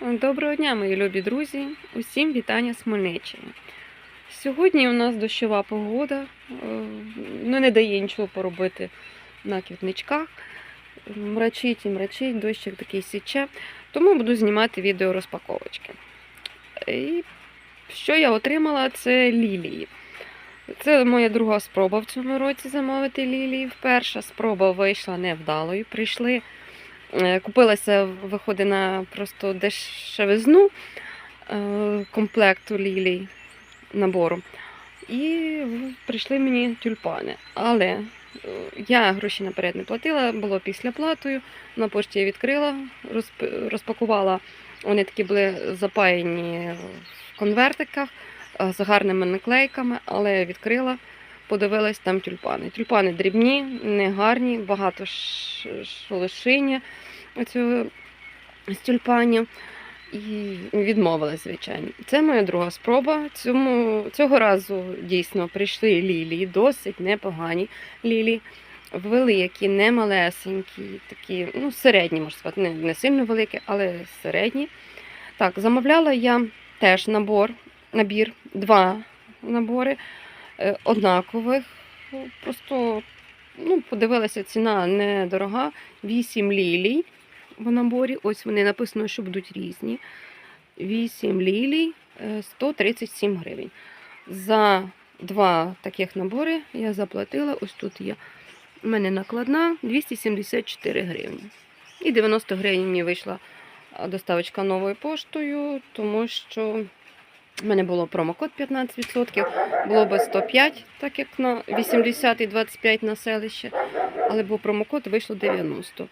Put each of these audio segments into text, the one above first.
Доброго дня, мої любі друзі! Усім вітання з Хмельниччини. Сьогодні у нас дощова погода, е, ну не дає нічого поробити на квітничках. Мрачить і мрачить, дощик такий січе, тому буду знімати відео розпаковочки. І що я отримала, це лілії. Це моя друга спроба в цьому році замовити лілії. Перша спроба вийшла невдалою. Прийшли Купилася, виходить на просто дешевизну е, комплекту лілій набору. І прийшли мені тюльпани. Але е, я гроші наперед не платила, було після платою. На пошті я відкрила, розп- розпакувала. Вони такі були запаяні в конвертиках е, з гарними наклейками, але відкрила, подивилась там тюльпани. Тюльпани дрібні, не гарні, багато ш- шелушиння оцього з тюльпанів. І відмовилась, звичайно. Це моя друга спроба. Цьому, цього разу дійсно прийшли лілії, досить непогані лілії. Великі, не малесенькі, такі, ну, середні, можна сказати, не, не сильно великі, але середні. Так, замовляла я теж набор, набір, два набори однакових. Просто ну, подивилася, ціна недорога, 8 лілій в наборі. Ось вони написано, що будуть різні. 8 лілій, е, 137 гривень. За два таких набори я заплатила, ось тут є. У мене накладна 274 гривні. І 90 гривень мені вийшла доставочка новою поштою, тому що в мене було промокод 15%, було би 105, так як на 80 і 25 на селище, але був промокод, вийшло 90.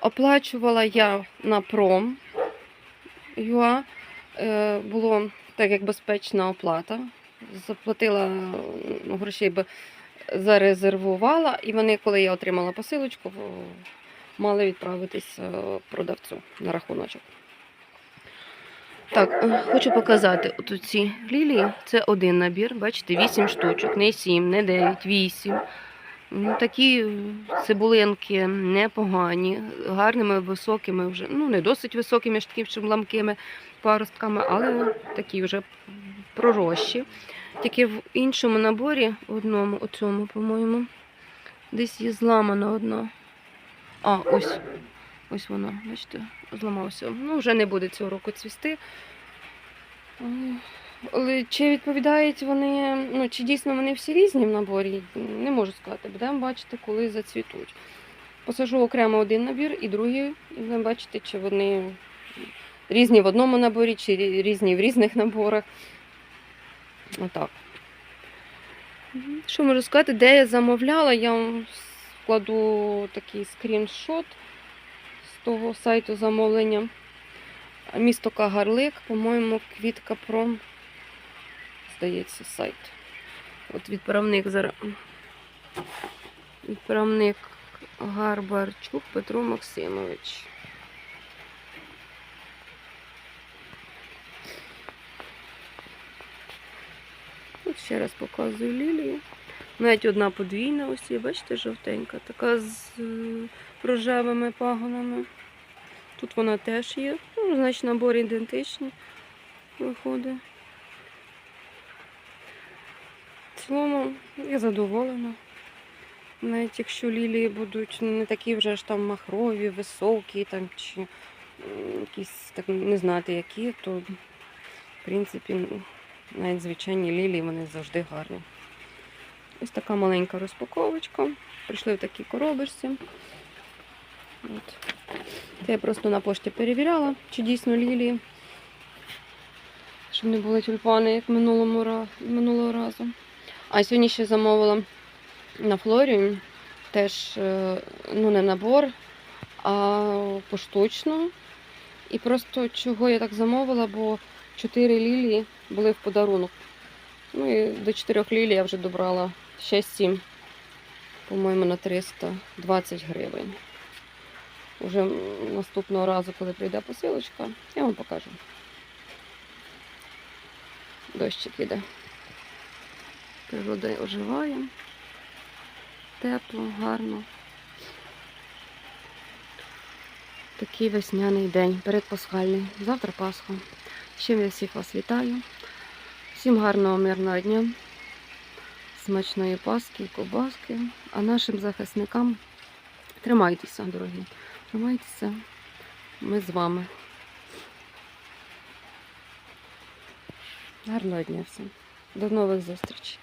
Оплачувала я на пром ЮА. Е, Було так як безпечна оплата. Заплатила ну, грошей би зарезервувала, і вони, коли я отримала посилочку, мали відправитись е, продавцю на рахуночок. Так, е, хочу показати от ці лілії. Це один набір, бачите, 8 штучок, не 7, не 9, 8. Ну, такі е, цибулинки непогані, гарними, високими, вже, ну не досить високими, ж такими ламкими паростками, але такі вже пророщі. Тільки в іншому наборі, одному, у цьому, по-моєму, десь є зламана одна. А, ось. Ось вона, бачите, зламався. Ну, вже не буде цього року цвісти. Але- чи відповідають вони, ну чи дійсно вони всі різні в наборі, не можу сказати. Будемо бачити, коли зацвітуть. Посажу окремо один набір і другий, і будемо бачити, чи вони різні в одному наборі, чи різні в різних наборах. Отак. Що можу сказати, де я замовляла, я вам вкладу такий скріншот того сайту замовлення. Місто Кагарлик, по-моєму, Квітка Пром. Здається, сайт. От відправник зараз. Відправник Гарбарчук Петро Максимович. От ще раз показую лілію. Навіть одна подвійна ось є, бачите, жовтенька, така з е, рожевими пагонами. Тут вона теж є. Ну, значить, набор ідентичний виходить. В цілому я задоволена. Навіть якщо лілії будуть не такі вже ж там махрові, високі, там, чи якісь так не знати які, то в принципі ну, навіть звичайні лілії вони завжди гарні. Ось така маленька розпаковочка. Прийшли в такій коробочці. От. Це я просто на пошті перевіряла, чи дійсно лілії. Щоб не були тюльпани, як минулому минулого разу. А сьогодні ще замовила на флорі теж е, ну, не набор, а поштучно. І просто чого я так замовила, бо 4 лілії були в подарунок. Ну і до 4 лілій я вже добрала 6-7, по-моєму, на 320 гривень. Уже наступного разу, коли прийде посилочка, я вам покажу. Дощик іде. Природа оживає. Тепло, гарно. Такий весняний день, передпасхальний. Завтра Пасха. Чим я всіх вас вітаю. Всім гарного мирного дня, смачної паски, кобаски. А нашим захисникам тримайтеся, дорогі. Тримайтеся. Ми з вами. Гарного дня всім. До нових зустрічей.